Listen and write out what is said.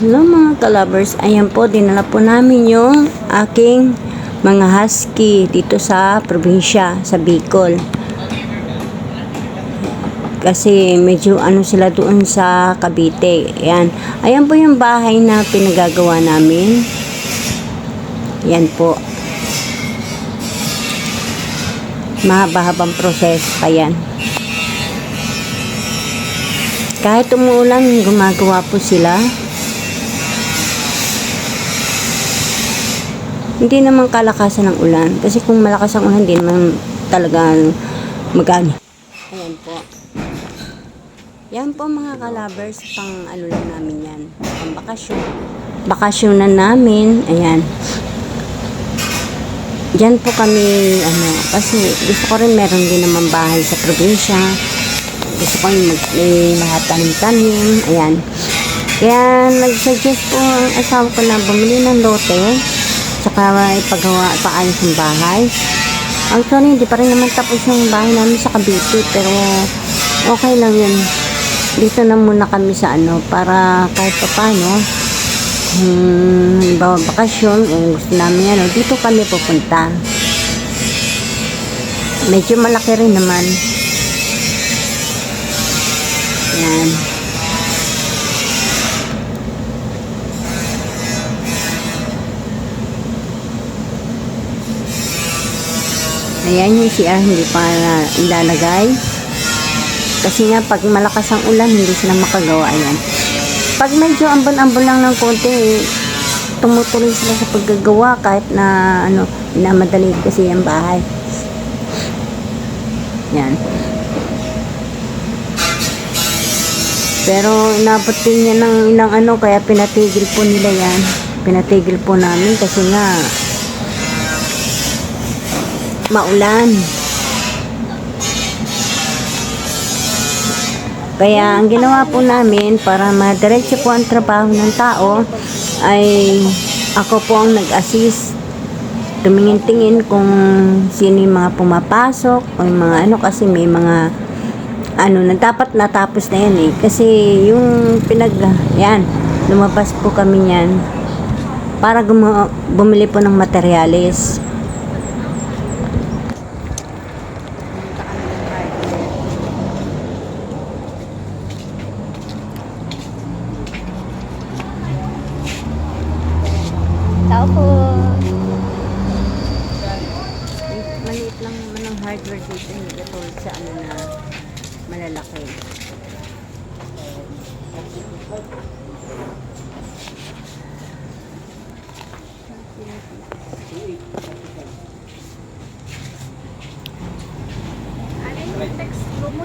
Hello mga kalabers, ayan po, dinala po namin yung aking mga husky dito sa probinsya, sa Bicol. Kasi medyo ano sila doon sa Cavite. Ayan. Ayan po yung bahay na pinagagawa namin. Yan po. Mahaba-habang proseso pa yan. Kahit umuulan, gumagawa po sila. Hindi naman kalakasan ng ulan. Kasi kung malakas ang ulan, hindi naman talaga magani. Ayan po. Yan po mga kalabers, pang ano lang namin yan. Pang bakasyon. Bakasyon na namin. Ayan. Diyan po kami, ano, kasi gusto ko rin meron din naman bahay sa probinsya. Gusto ko yung mag, may mga tanim-tanim. Ayan. Kaya nag-suggest po ang asawa ko na bumili ng lote. Tsaka ipagawa, paayos yung bahay. Actually, hindi pa rin naman tapos yung bahay namin sa Cavite. Pero okay lang yun. Dito na muna kami sa ano, para kahit pa paano, hmm, halimbawa bakasyon, kung gusto namin ano, dito kami pupunta. Medyo malaki rin naman. Yan. Ayan yung CR, hindi pa ilalagay. Kasi nga, pag malakas ang ulan, hindi sila makagawa. Ayan. Pag medyo ambon-ambon lang ng konti, eh, tumutuloy sila sa paggagawa kahit na, ano, minamadali kasi yung bahay. Yan. Pero inabot din niya ng ilang ano, kaya pinatigil po nila yan. Pinatigil po namin kasi nga, maulan. Kaya ang ginawa po namin para madiretso po ang trabaho ng tao ay ako po ang nag-assist. Tumingin-tingin kung sino yung mga pumapasok o yung mga ano kasi may mga ano na dapat natapos na yan eh. Kasi yung pinag yan lumabas po kami yan para bumili po ng materyales po. Maliit lang naman ang hardware dito, hindi katulad sa ano na malalaki. Ano yung text mo mo